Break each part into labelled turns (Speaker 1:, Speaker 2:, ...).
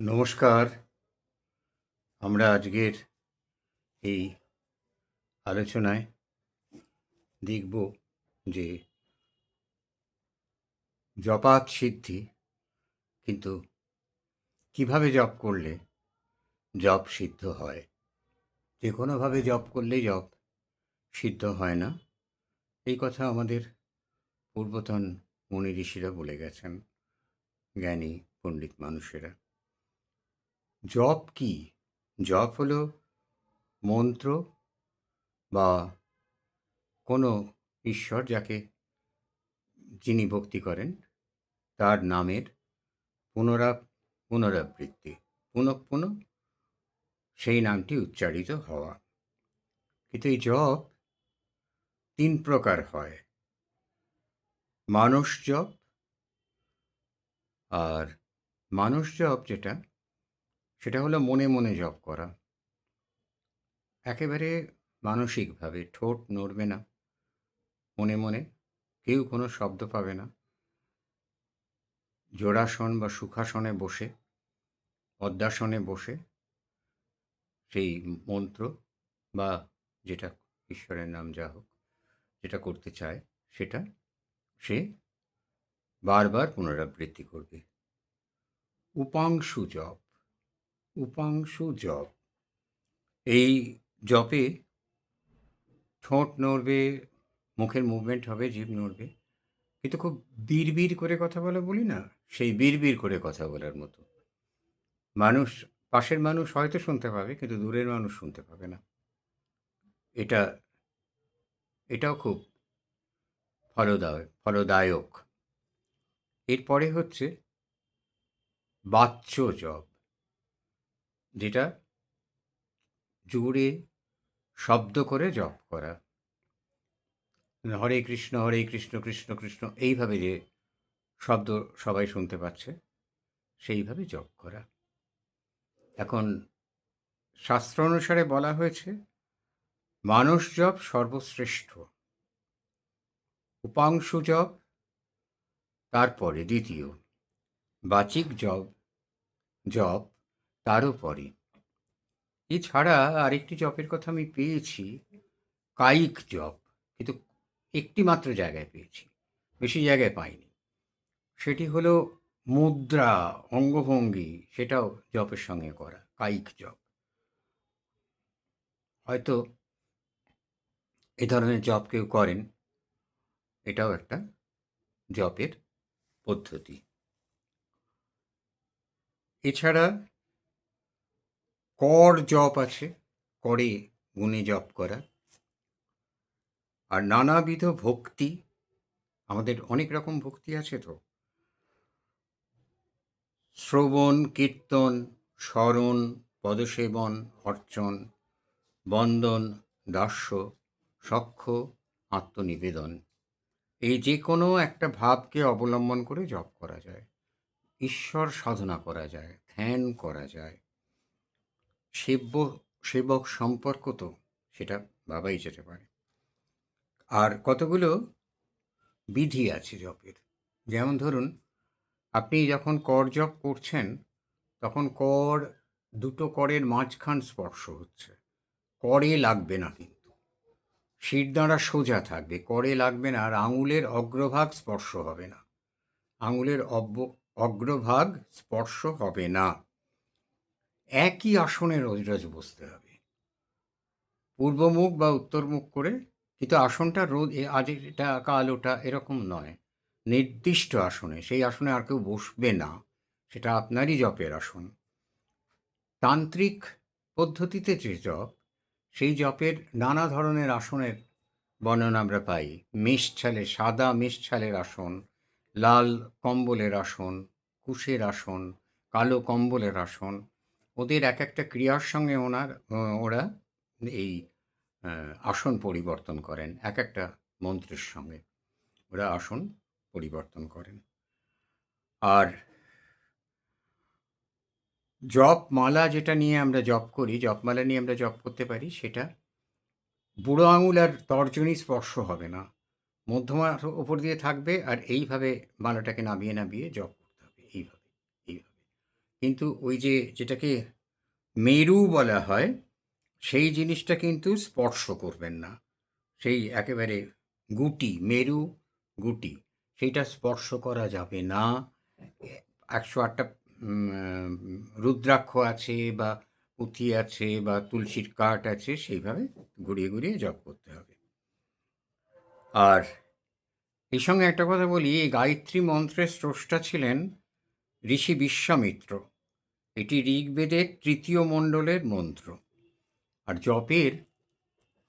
Speaker 1: নমস্কার। আমরা আজকের এই আলোচনায় দেখব যে জপাত সিদ্ধি কিন্তু কীভাবে জপ করলে জপ সিদ্ধ হয়? যে কোনোভাবে জপ করলেই জপ সিদ্ধ হয় না, এই কথা আমাদের পূর্বতন মুনি ঋষিরা বলে গেছেন, জ্ঞানী পণ্ডিত মানুষেরা। জপ কি? জপ হলো মন্ত্র বা কোনো ঈশ্বর যাকে যিনি ভক্তি করেন, তার নামের পুনরা পুনরাবৃত্তি, পুনঃ পুনঃ সেই নামটি উচ্চারিত হওয়া। কিন্তু এই জপ তিন প্রকার হয়। মানস জপ আর মানস জপ যেটা সেটা হলো মনে মনে জপ করা। একেবারে মানসিকভাবে ঠোঁট নড়বে না, মনে মনে কেউ কোনো শব্দ পাবে না। জোড়াসন বা সুখাসনে বসে, পদ্মাসনে বসে সেই মন্ত্র বা যেটা ঈশ্বরের নাম যা হোক, যেটা করতে চায়, সেটা সে বারবার পুনরাবৃত্তি করবে। উপাংশু জপ। উপাংশু জপ। এই জপে ঠোঁট নড়বে, মুখের মুভমেন্ট হবে, জিভ নড়বে। কিন্তু খুব বিড়বিড় করে কথা বলা বলি না, সেই বিড়বিড় করে কথা বলার মতো। মানুষ, পাশের মানুষ হয়তো শুনতে পাবে, কিন্তু দূরের মানুষ শুনতে পাবে না। এটা, এটাও খুব ফলদায়ক ফলদায়ক। এরপরে হচ্ছে বাচ্য জপ। যেটা জুড়ে শব্দ করে জপ করা। হরে কৃষ্ণ হরে কৃষ্ণ কৃষ্ণ কৃষ্ণ এইভাবে যে শব্দ সবাই শুনতে পাচ্ছে, সেইভাবে জপ করা। এখন শাস্ত্র অনুসারে বলা হয়েছে মানুষ জপ সর্বশ্রেষ্ঠ, উপাংশু জপ তারপরে দ্বিতীয়, বাচিক জপ জপ তারও পরে এছাড়া আরেকটি জপের কথা আমি পেয়েছি, কায়িক জপ কিন্তু একটি মাত্র জায়গায় পেয়েছি, বেশি জায়গায় পাইনি। সেটি হলো মুদ্রা, অঙ্গভঙ্গি, সেটাও জপের সঙ্গে করা, কায়িক জপ হয়তো এ ধরনের জপ কেউ করেন, এটাও একটা জপের পদ্ধতি। এছাড়া কর জপ আছে, করে গুণে জপ করা। আর নানাবিধ ভক্তি, আমাদের অনেক রকম ভক্তি আছে তো। শ্রবণ, কীর্তন, স্মরণ, পদসেবন, অর্চন, বন্দন, দাস্য সক্ষ আত্মনিবেদন। এই যে কোনো একটা ভাবকে অবলম্বন করে জপ করা যায়। ঈশ্বর সাধনা করা যায়, ধ্যান করা যায়। সেব্য, সেবক সম্পর্ক তো সেটা ভাবাই যেতে পারে। আর কতগুলো বিধি আছে জপের? যেমন ধরুন, আপনি যখন কর জপ করছেন, তখন কর, দুটো করের মাঝখান স্পর্শ হচ্ছে। করে লাগবে না কিন্তু। শিরদাঁড়া সোজা থাকবে, করে লাগবে না, আর আঙুলের অগ্রভাগ স্পর্শ হবে না। আঙুলের অগ্রভাগ স্পর্শ হবে না। একই আসনে রোজ রোজ বসতে হবে। পূর্বমুখ বা উত্তরমুখ করে, কিন্তু আসনটা রোজ আজ এটা কাল ওটা এরকম নয়। নির্দিষ্ট আসনে, সেই আসনে আর কেউ বসবে না, সেটা আপনারই জপের আসন। তান্ত্রিক পদ্ধতিতে যে জপ, সেই জপের নানা ধরনের আসনের বর্ণনা আমরা পাই। মেষ ছালে সাদা, মেষ ছালের আসন, লাল কম্বলের আসন, কুশের আসন, কালো কম্বলের আসন ওদের এক একটা ক্রিয়ার সঙ্গে ওনার ওরা এই আসন পরিবর্তন করেন এক একটা মন্ত্রের সঙ্গে। ওরা আসন পরিবর্তন করেন। আর জপ মালা যেটা নিয়ে আমরা জপ করি, জপমালা নিয়ে আমরা জপ করতে পারি, সেটা বুড়ো আঙুল আর তর্জনী স্পর্শ হবে না। মধ্যমার ওপর দিয়ে থাকবে আর এইভাবে মালাটাকে নামিয়ে নামিয়ে জপ করতে হবে এইভাবে এইভাবে কিন্তু ওই যে যেটাকে মেরু বলা হয়, সেই জিনিসটা কিন্তু স্পর্শ করবেন না। সেই একেবারে গুটি, মেরু গুটি, সেইটা স্পর্শ করা যাবে না। একশো আটটা রুদ্রাক্ষ আছে বা পুঁথি আছে বা তুলসীর কাঠ আছে, সেইভাবে ঘুরিয়ে ঘুরিয়ে জপ করতে হবে। আর এই সঙ্গে একটা কথা বলি, এই গায়ত্রী মন্ত্রের স্রষ্টা ছিলেন ঋষি বিশ্বামিত্র। এটি ঋগ্বেদের তৃতীয় মণ্ডলের মন্ত্র। আর জপের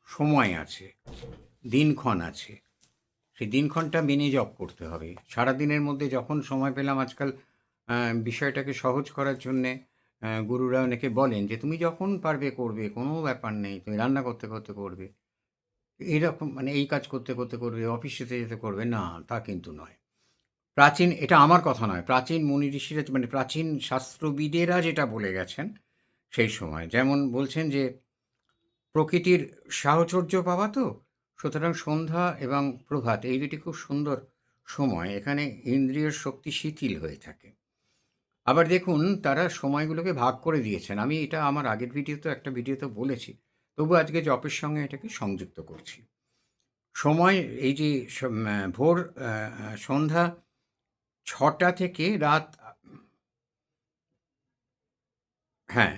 Speaker 1: সময় আছে, দিনক্ষণ আছে। সেই দিনক্ষণটা মেনে জপ করতে হবে। সারাদিনের মধ্যে যখন সময় পেলাম আজকাল বিষয়টাকে সহজ করার জন্যে গুরুরা অনেকে বলেন যে, তুমি যখন পারবে করবে, কোনো ব্যাপার নেই, তুমি রান্না করতে করতে করবে। এইরকম মানে এই কাজ করতে করতে করবে, অফিসে যেতে করবে, না, তা কিন্তু নয়। প্রাচীন, এটা আমার কথা নয়, প্রাচীন মুনি ঋষিরা মানে প্রাচীন শাস্ত্রবিদেরা যেটা বলে গেছেন সেই সময়, যেমন বলছেন যে, প্রকৃতির সাহচর্য পাওয়া তো, সুতরাং সন্ধ্যা এবং প্রভাত এই দুটি খুব সুন্দর সময়, এখানে ইন্দ্রিয়ের শক্তি শিথিল হয়ে থাকে। আবার দেখুন, তারা সময়গুলোকে ভাগ করে দিয়েছেন, আমি এটা আমার আগের ভিডিওতে একটা ভিডিওতে বলেছি, তবু আজকে জপের সঙ্গে এটাকে সংযুক্ত করছি। সময়, এই যে ভোর সন্ধ্যা ছটা থেকে রাত হ্যাঁ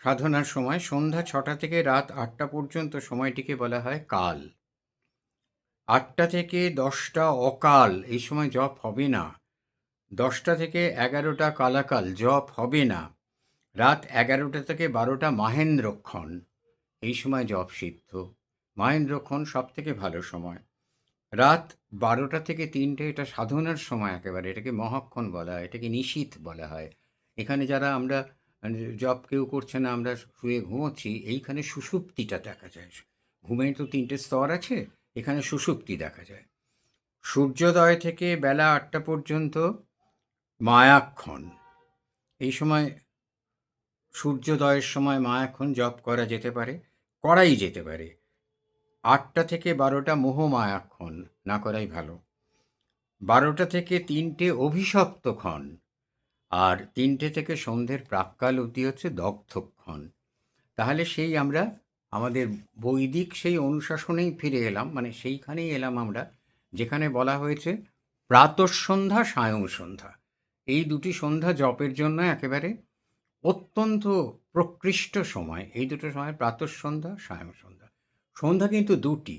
Speaker 1: সাধনার সময়, সন্ধ্যা ছটা থেকে রাত আটটা পর্যন্ত সময়টিকে বলা হয় কাল। আটটা থেকে দশটা অকাল, এই সময় জপ হবে না। দশটা থেকে এগারোটা কালাকাল, জপ হবে না। রাত এগারোটা থেকে বারোটা মাহেন্দ্রক্ষণ, এই সময় জপ সিদ্ধ। মাহেন্দ্রক্ষণ সব থেকে ভালো সময়। রাত বারোটা থেকে তিনটে এটা সাধনার সময় একেবারে, এটাকে মহাক্ষণ বলা হয়, এটাকে নিশীথ বলা হয়। এখানে যারা আমরা মানে জব কেউ করছে না, আমরা শুয়ে ঘুমোচ্ছি, এইখানে সুষুপ্তিটা দেখা যায়। ঘুমের তো তিনটে স্তর আছে, এখানে সুষুপ্তি দেখা যায়। সূর্যোদয় থেকে বেলা আটটা পর্যন্ত মায়াক্ষণ। এই সময় সূর্যোদয়ের সময় মায়াক্ষণ জপ করা যেতে পারে, করাই যেতে পারে। আটটা থেকে বারোটা মোহ মায়াক্ষণ। না করাই ভালো। বারোটা থেকে তিনটে অভিশপ্তক্ষণ আর তিনটে থেকে সন্ধ্যের প্রাককাল অবধি হচ্ছে দগ্ধক্ষণ তাহলে সেই আমরা, আমাদের বৈদিক সেই অনুশাসনেই ফিরে এলাম মানে সেইখানেই এলাম আমরা, যেখানে বলা হয়েছে প্রাতঃসন্ধ্যা সায়ং সন্ধ্যা। এই দুটি সন্ধ্যা জপের জন্য একেবারে অত্যন্ত প্রকৃষ্ট সময়। এই দুটো সময় প্রাতঃসন্ধ্যা সায়ং সন্ধ্যা। সন্ধ্যা কিন্তু দুটি।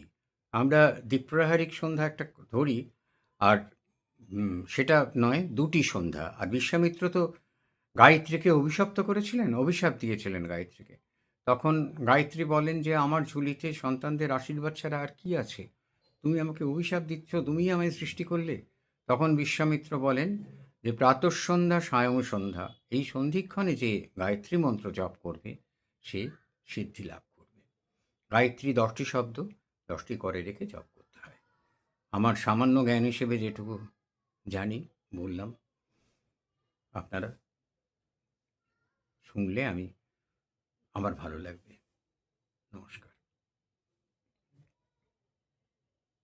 Speaker 1: আমরা দ্বীপ্রহারিক সন্ধ্যা একটা ধরি আর সেটা নয়, দুটি সন্ধ্যা। আর বিশ্বামিত্র তো গায়ত্রীকে অভিশপ্ত করেছিলেন, অভিশাপ দিয়েছিলেন গায়ত্রীকে। তখন গায়ত্রী বলেন যে, আমার ঝুলিতে সন্তানদের আশীর্বাদ ছাড়া আর কি আছে? তুমি আমাকে অভিশাপ দিচ্ছ, তুমিই আমায় সৃষ্টি করলে? তখন বিশ্বামিত্র বলেন যে, প্রাতঃসন্ধ্যা সায়ং সন্ধ্যা। এই সন্ধিক্ষণে যে গায়ত্রী মন্ত্র জপ করবে, সে সিদ্ধি লাভ করবে। গায়ত্রী দশটি শব্দ দশটি করে রেখে জপ করতে হয়। আমার সামান্য জ্ঞান হিসেবে যেটুকু জানি, বললাম, আপনারা শুনলে আমি, আমার ভালো লাগবে। নমস্কার।